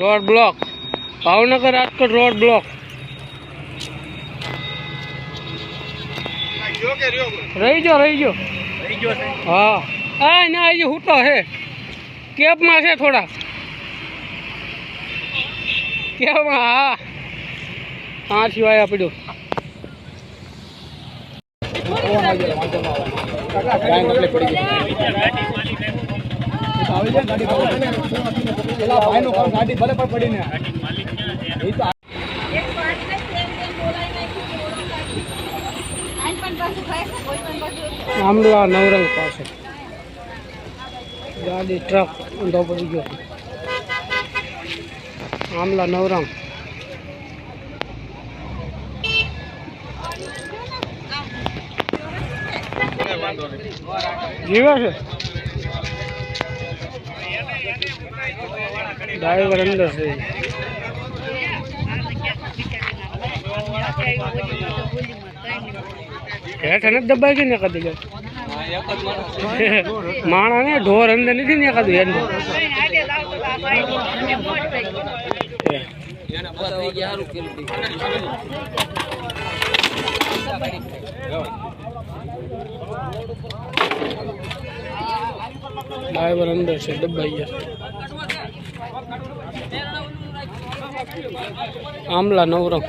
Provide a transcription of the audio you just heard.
Road block. Bhavnagar Rajkot road block. રહી જો રહી જો. હા. હા ના અહીં હૂટો હે કેબમાં છે થોડા કેબમાં, હા. હા સિવાય પડ્યું ગાડી ભલે પડી પડીને એકસો જાય ગાડી પેલા ભાઈ નું ગાડી ભલે પણ પડી ને નવરંગ પાસે ગાડી ટ્રક ઊંધો પડી ગયો. આમલા નવરંગ જીવે છે. ડ્રાઈવર અંદર છે. હેઠ નથી દબાઈ ગઈ ને કદી માણા ને ઢોર અંદર નથી ને એકાદું હેઠ ડ્રાઈવર અંદર છે, દબાઈ ગયા. આમલા નવરંગ.